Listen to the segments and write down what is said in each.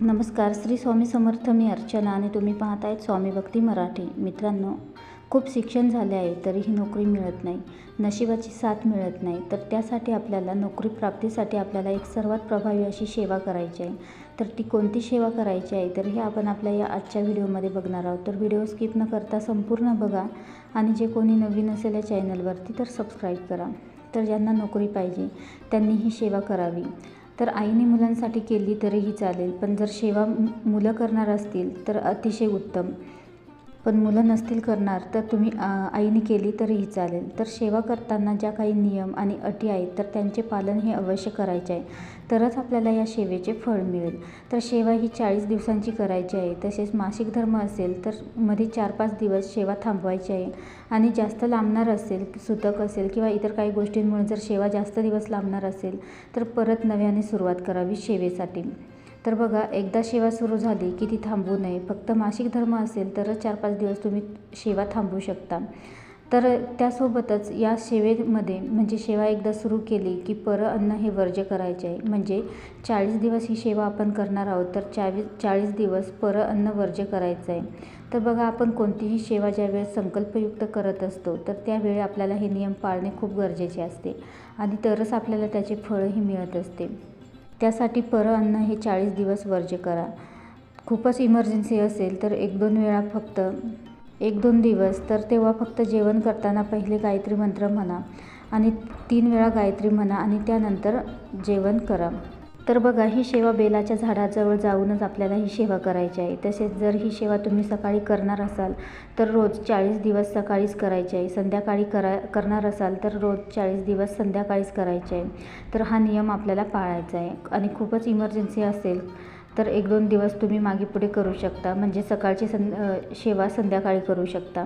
नमस्कार श्री स्वामी समर्थ मी अर्चना आणि तुम्ही पाहत आहेत स्वामी भक्ती मराठी. मित्रांनो खूप शिक्षण झाले आहे तरीही नोकरी मिळत नाही नशिबाची साथ मिळत नाही. तर त्यासाठी आपल्याला नोकरी प्राप्तीसाठी आपल्याला एक सर्वात प्रभावी अशी सेवा करायची आहे. तर ती कोणती सेवा करायची आहे? तर हे आपण आपल्या या आजच्या व्हिडिओमध्ये बघणार आहोत. तर व्हिडिओ स्किप न करता संपूर्ण बघा आणि जे कोणी नवीन असेल या चॅनलवरती तर सबस्क्राईब करा. तर ज्यांना नोकरी पाहिजे त्यांनी ही सेवा करावी. तर आईने मुलांसाठी केली तरीही चालेल. पण जर सेवा मुलं करणार असतील तर अतिशय उत्तम. पण मुलं नसतील करणार तर तुम्ही आईने केली तरीही चालेल. तर सेवा करताना ज्या काही नियम आणि अटी आहेत तर त्यांचे पालन हे अवश्य करायचे आहे. तरच आपल्याला या सेवेचे फळ मिळेल. तर सेवा ही चाळीस दिवसांची करायची आहे. तसेच मासिक धर्म असेल तर मध्ये चार पाच दिवस सेवा थांबवायची आहे. आणि जास्त लांबणार असेल सुतक असेल किंवा इतर काही गोष्टींमुळे जर सेवा जास्त दिवस लांबणार असेल तर परत नव्याने सुरुवात करावी सेवेसाठी. तर बघा एकदा सेवा सुरू झाली की ती थांबवू नये. फक्त मासिक धर्म असेल तरच चार पाच दिवस तुम्ही सेवा थांबवू शकता. तर त्यासोबतच या सेवेमध्ये म्हणजे सेवा एकदा सुरू केली की पर अन्न हे वर्ज्य करायचे. आहे म्हणजे चाळीस दिवस ही सेवा आपण करणार आहोत तर चाळीस चाळीस दिवस पर अन्न वर्ज्य करायचं आहे तर बघा आपण कोणतीही सेवा ज्यावेळेस संकल्पयुक्त करत असतो तर त्यावेळी आपल्याला हे नियम पाळणे खूप गरजेचे असते. आणि तरच आपल्याला त्याचे फळही मिळत असते. त्यासाठी परं अन्न हे चाळीस दिवस वर्ज्य करा. खूपच इमर्जन्सी असेल तर एक दोन वेळा फक्त एक दोन दिवस तर तेव्हा फक्त जेवण करताना पहिले गायत्री मंत्र म्हणा आणि तीन वेळा गायत्री म्हणा आणि त्यानंतर जेवण करा. तर बघा ही सेवा बेलाच्या झाडाजवळ जाऊनच आपल्याला ही सेवा करायची आहे. तसेच जर ही सेवा तुम्ही सकाळी करणार असाल तर रोज चाळीस दिवस सकाळीच करायची आहे. संध्याकाळी करा करणार असाल तर रोज चाळीस दिवस संध्याकाळीच करायचे आहे. तर हा नियम आपल्याला पाळायचा आहे. आणि खूपच इमर्जन्सी असेल तर एक दोन दिवस तुम्ही मागे पुढे करू शकता. म्हणजे सकाळची सं सेवा संध्याकाळी करू शकता.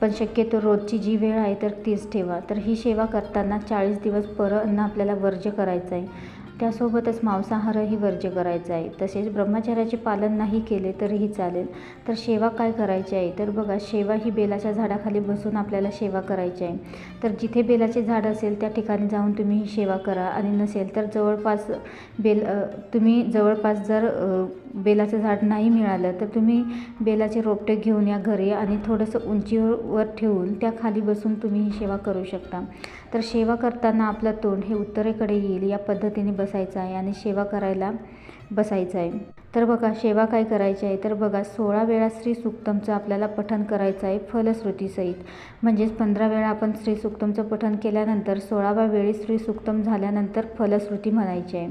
पण शक्यतो रोजची जी वेळ आहे तर तीच ठेवा. तर ही सेवा करताना चाळीस दिवस पर अन्न आपल्याला वर्ज्य करायचं आहे. त्यासोबतच मांसाहारही वर्ज्य करायचा आहे. तसेच ब्रह्मचर्याचे पालन नाही केले तरीही चालेल. तर सेवा काय करायची आहे? तर बघा सेवा ही बेलाच्या झाडाखाली बसून आपल्याला सेवा करायची आहे. तर जिथे बेलाचे झाड असेल त्या ठिकाणी जाऊन तुम्ही ही सेवा करा. आणि नसेल तर जवळपास बेल तुम्ही जवळपास जर बेलाचं झाड नाही मिळालं तर तुम्ही बेलाचे रोपटे घेऊन या घरी आणि थोडंसं उंचीवर ठेवून त्या खाली बसून तुम्ही ही सेवा करू शकता. तर सेवा करताना आपलं तोंड हे उत्तरेकडे येईल या पद्धतीने बसायचं आहे आणि सेवा करायला बसायचं आहे. तर बघा सेवा काय करायची आहे? तर बघा सोळा वेळा श्री सुक्तमचं आपल्याला पठन करायचं आहे फलश्रुतीसहित म्हणजेच पंधरा वेळा आपण श्री सुक्तमचं पठन केल्यानंतर सोळाव्या वेळी श्री सुक्तम झाल्यानंतर फलश्रुती म्हणायची आहे.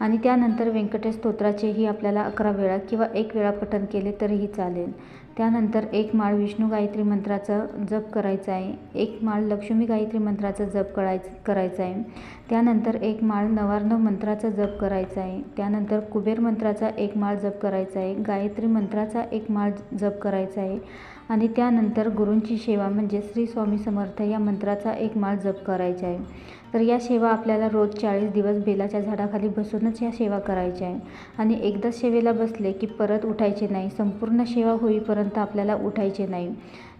आणि त्यानंतर व्यंकटेश स्तोत्राचेही आपल्याला अकरा वेळा किंवा एक वेळा पठन केले तरीही चालेल. त्यानंतर एक माळ विष्णू गायत्री मंत्राचा जप करायचा आहे. एक माळ लक्ष्मी गायत्री मंत्राचा जप करायच करायचा आहे. त्यानंतर एक माळ नवार्णव मंत्राचा जप करायचा आहे. त्यानंतर कुबेर मंत्राचा एक माळ जप करायचा आहे. गायत्री मंत्राचा एक माळ जप करायचा आहे. आणि त्यानंतर गुरूंची सेवा म्हणजे श्री स्वामी समर्थ या मंत्राचा एक माळ जप करायचा आहे. तर या सेवा आपल्याला रोज चाळीस दिवस बेलाच्या झाडाखाली बसूनच या सेवा करायच्या आहे. आणि एकदा सेवेला बसले की परत उठायचे नाही. संपूर्ण सेवा होईपर्यंत आपल्याला उठायचे नाही.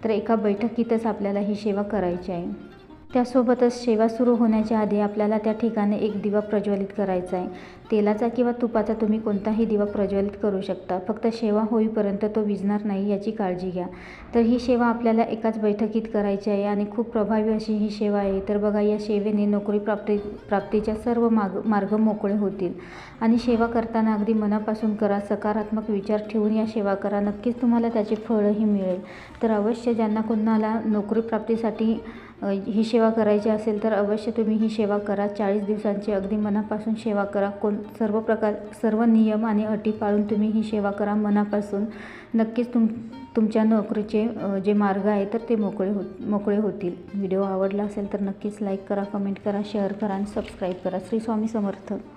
तर एका बैठकीतच आपल्याला ही सेवा करायची आहे. त्यासोबतच सेवा सुरू होण्याच्या आधी आपल्याला त्या ठिकाणी एक दिवा प्रज्वलित करायचा आहे. तेलाचा किंवा तुपाचा तुम्ही कोणताही दिवा प्रज्वलित करू शकता. फक्त सेवा होईपर्यंत तो विझणार नाही याची काळजी घ्या. तर ही सेवा आपल्याला एकाच बैठकीत करायची आहे आणि खूप प्रभावी अशी ही सेवा आहे. तर बघा या सेवेने नोकरी प्राप्ती प्राप्तीच्या सर्व मार्ग मार्ग मोकळे होतील. आणि सेवा करताना अगदी मनापासून करा सकारात्मक विचार ठेवून या सेवा करा. नक्कीच तुम्हाला त्याचे फळही मिळेल. तर अवश्य ज्यांना कोणाला नोकरी प्राप्तीसाठी ही सेवा करायची असेल तर अवश्य तुम्ही ही सेवा करा. चाळीस दिवसांची अगदी मनापासून सेवा करा. कोण सर्व प्रकार सर्व नियम आणि अटी पाळून तुम्ही ही सेवा करा मनापासून. नक्कीच तुम तुमच्या नोकरीचे जे मार्ग आहे तर ते मोकळे हो मोकळे होतील. व्हिडिओ आवडला असेल तर नक्कीच लाईक करा कमेंट करा शेअर करा आणि सबस्क्राईब करा. श्री स्वामी समर्थ.